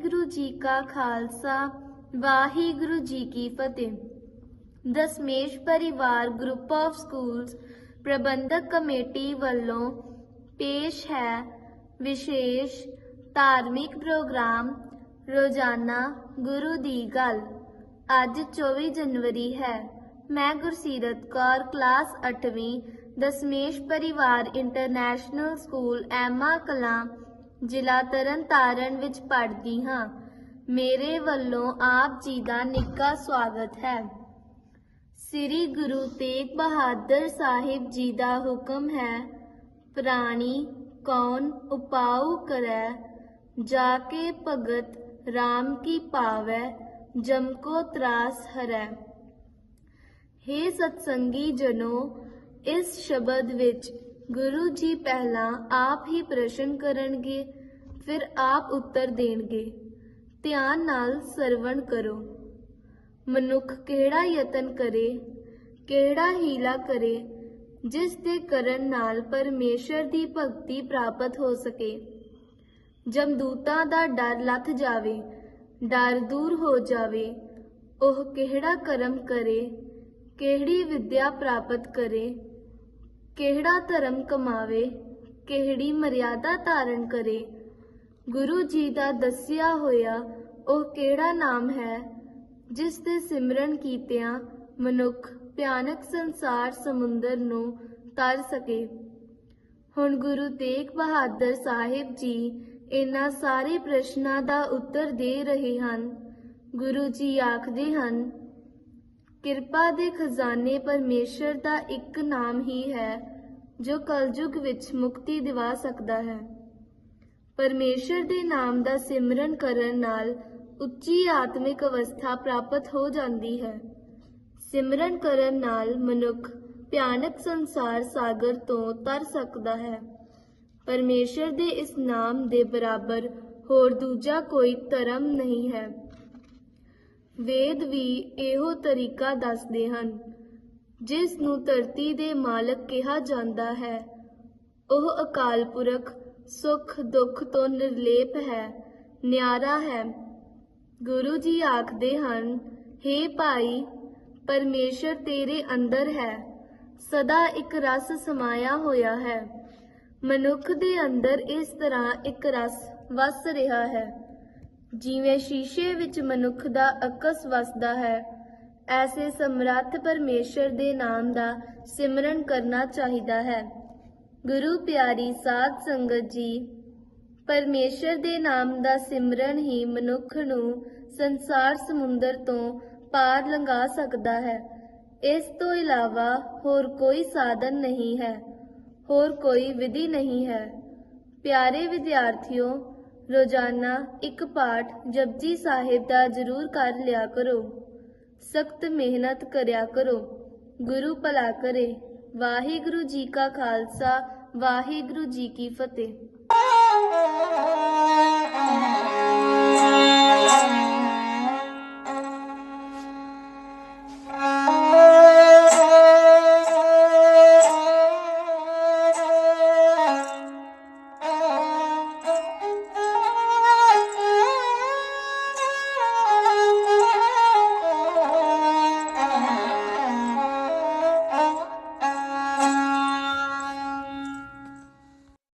ਵਾਹਿਗੁਰੂ ਜੀ ਕਾ ਖਾਲਸਾ, ਵਾਹਿਗੁਰੂ ਜੀ ਕੀ ਫਤਿਹ। Dashmesh Parivar group of schools Parbandhak committee ਵੱਲੋਂ ਪੇਸ਼ ਹੈ ਵਿਸ਼ੇਸ਼ ਧਾਰਮਿਕ ਪ੍ਰੋਗਰਾਮ ਰੋਜ਼ਾਨਾ ਗੁਰੂ ਦੀ ਗੱਲ। ਅੱਜ 24 ਜਨਵਰੀ ਹੈ। ਮੈਂ ਗੁਰਸੀਰਤ ਕੌਰ, ਕਲਾਸ 8ਵੀਂ Dasmesh Parivar international school Emma Kalan ਜ਼ਿਲ੍ਹਾ ਤਰਨਤਾਰਨ ਵਿੱਚ ਪੜ੍ਹਦੀ ਹਾਂ। ਮੇਰੇ ਵੱਲੋਂ ਆਪ ਜੀ ਦਾ ਨਿੱਘਾ ਸਵਾਗਤ ਹੈ। ਸ੍ਰੀ ਗੁਰੂ ਤੇਗ ਬਹਾਦਰ ਸਾਹਿਬ ਜੀ ਦਾ ਹੁਕਮ ਹੈ, ਪ੍ਰਾਣੀ ਕੌਣ ਉਪਾਉ ਕਰੈ, ਜਾ ਕੇ ਭਗਤ RAM ਕੀ ਪਾਵੈ, ਜਮ ਕੋ ਤਰਾਸ ਹਰੈ। ਹੇ ਸਤਸੰਗੀ ਜਨੋ, ਇਸ ਸ਼ਬਦ ਵਿੱਚ ਗੁਰੂ ਜੀ ਪਹਿਲਾਂ ਆਪ ਹੀ ਪ੍ਰਸ਼ਨ ਕਰਨਗੇ, ਫਿਰ ਆਪ ਉੱਤਰ ਦੇਣਗੇ। ਧਿਆਨ ਨਾਲ ਸਰਵਣ ਕਰੋ। ਮਨੁੱਖ ਕਿਹੜਾ ਯਤਨ ਕਰੇ, ਕਿਹੜਾ ਹੀਲਾ ਕਰੇ, ਜਿਸ ਦੇ ਕਰਨ ਨਾਲ ਪਰਮੇਸ਼ਰ ਦੀ ਭਗਤੀ ਪ੍ਰਾਪਤ ਹੋ ਸਕੇ। ਜਮਦੂਤਾਂ ਦਾ ਡਰ ਲੱਥ ਜਾਵੇ, ਡਰ ਦੂਰ ਹੋ ਜਾਵੇ, ਉਹ ਕਿਹੜਾ ਕਰਮ ਕਰੇ, ਕਿਹੜੀ ਵਿਦਿਆ ਪ੍ਰਾਪਤ ਕਰੇ। ਕਿਹੜਾ ਧਰਮ ਕਮਾਵੇ, ਕਿਹੜੀ ਮਰਿਆਦਾ ਧਾਰਨ ਕਰੇ। ਗੁਰੂ ਜੀ ਦਾ ਦੱਸਿਆ ਹੋਇਆ ਉਹ ਕਿਹੜਾ ਨਾਮ ਹੈ, ਜਿਸ ਦੇ ਸਿਮਰਨ ਕੀਤਿਆਂ ਮਨੁੱਖ ਭਿਆਨਕ ਸੰਸਾਰ ਸਮੁੰਦਰ ਨੂੰ ਤਰ ਸਕੇ। ਹੁਣ ਗੁਰੂ ਤੇਗ ਬਹਾਦਰ ਸਾਹਿਬ ਜੀ ਇਹਨਾਂ ਸਾਰੇ ਪ੍ਰਸ਼ਨਾਂ ਦਾ ਉੱਤਰ ਦੇ ਰਹੇ ਹਨ। ਗੁਰੂ ਜੀ ਆਖਦੇ ਹਨ ਕਿਰਪਾ ਦੇ ਖਜ਼ਾਨੇ ਪਰਮੇਸ਼ਰ ਦਾ ਇੱਕ ਨਾਮ ਹੀ ਹੈ, ਜੋ ਕਲਯੁਗ ਵਿੱਚ ਮੁਕਤੀ ਦਿਵਾ ਸਕਦਾ ਹੈ। ਪਰਮੇਸ਼ਰ ਦੇ ਨਾਮ ਦਾ ਸਿਮਰਨ ਕਰਨ ਨਾਲ ਉੱਚੀ ਆਤਮਿਕ ਅਵਸਥਾ ਪ੍ਰਾਪਤ ਹੋ ਜਾਂਦੀ ਹੈ। ਸਿਮਰਨ ਕਰਨ ਨਾਲ ਮਨੁੱਖ ਭਿਆਨਕ ਸੰਸਾਰ ਸਾਗਰ ਤੋਂ ਤਰ ਸਕਦਾ ਹੈ। ਪਰਮੇਸ਼ਰ ਦੇ ਇਸ ਨਾਮ ਦੇ ਬਰਾਬਰ ਹੋਰ ਦੂਜਾ ਕੋਈ ਧਰਮ ਨਹੀਂ ਹੈ। ਵੇਦ ਵੀ ਇਹੋ ਤਰੀਕਾ ਦੱਸਦੇ ਹਨ। ਜਿਸ ਨੂੰ ਧਰਤੀ ਦੇ ਮਾਲਕ ਕਿਹਾ ਜਾਂਦਾ ਹੈ, ਉਹ ਅਕਾਲ ਪੁਰਖ ਸੁਖ ਦੁੱਖ ਤੋਂ ਨਿਰਲੇਪ ਹੈ, ਨਿਆਰਾ ਹੈ। ਗੁਰੂ ਜੀ ਆਖਦੇ ਹਨ हे ਭਾਈ, ਪਰਮੇਸ਼ਰ ਤੇਰੇ ਅੰਦਰ ਹੈ, ਸਦਾ ਇੱਕ ਰਸ ਸਮਾਇਆ ਹੋਇਆ ਹੈ। ਮਨੁੱਖ ਦੇ ਅੰਦਰ ਇਸ ਤਰ੍ਹਾਂ ਇੱਕ ਰਸ ਵਸ ਰਿਹਾ ਹੈ। ਜਿਵੇਂ ਸ਼ੀਸ਼ੇ ਵਿੱਚ ਮਨੁੱਖ ਦਾ ਅਕਸ ਵਸਦਾ ਹੈ, ਐਸੇ ਸਮਰੱਥ ਪਰਮੇਸ਼ਰ ਦੇ ਨਾਮ ਦਾ ਸਿਮਰਨ ਕਰਨਾ ਚਾਹੀਦਾ ਹੈ। ਗੁਰੂ ਪਿਆਰੀ ਸਾਧ ਸੰਗਤ ਜੀ, ਪਰਮੇਸ਼ਰ ਦੇ ਨਾਮ ਦਾ ਸਿਮਰਨ ਹੀ ਮਨੁੱਖ ਨੂੰ ਸੰਸਾਰ ਸਮੁੰਦਰ ਤੋਂ ਪਾਰ ਲੰਘਾ ਸਕਦਾ ਹੈ। ਇਸ ਤੋਂ ਇਲਾਵਾ ਹੋਰ ਕੋਈ ਸਾਧਨ ਨਹੀਂ ਹੈ, ਹੋਰ ਕੋਈ ਵਿਧੀ ਨਹੀਂ ਹੈ। ਪਿਆਰੇ ਵਿਦਿਆਰਥੀਓ ਰੋਜ਼ਾਨਾ ਇੱਕ ਪਾਠ ਜਪਜੀ ਸਾਹਿਬ ਦਾ ਜ਼ਰੂਰ ਕਰ ਲਿਆ ਕਰੋ। ਸਖਤ ਮਿਹਨਤ ਕਰਿਆ ਕਰੋ। ਗੁਰੂ ਭਲਾ ਕਰੇ। ਵਾਹਿਗੁਰੂ ਜੀ ਕਾ ਖਾਲਸਾ, ਵਾਹਿਗੁਰੂ ਜੀ ਕੀ ਫਤਿਹ।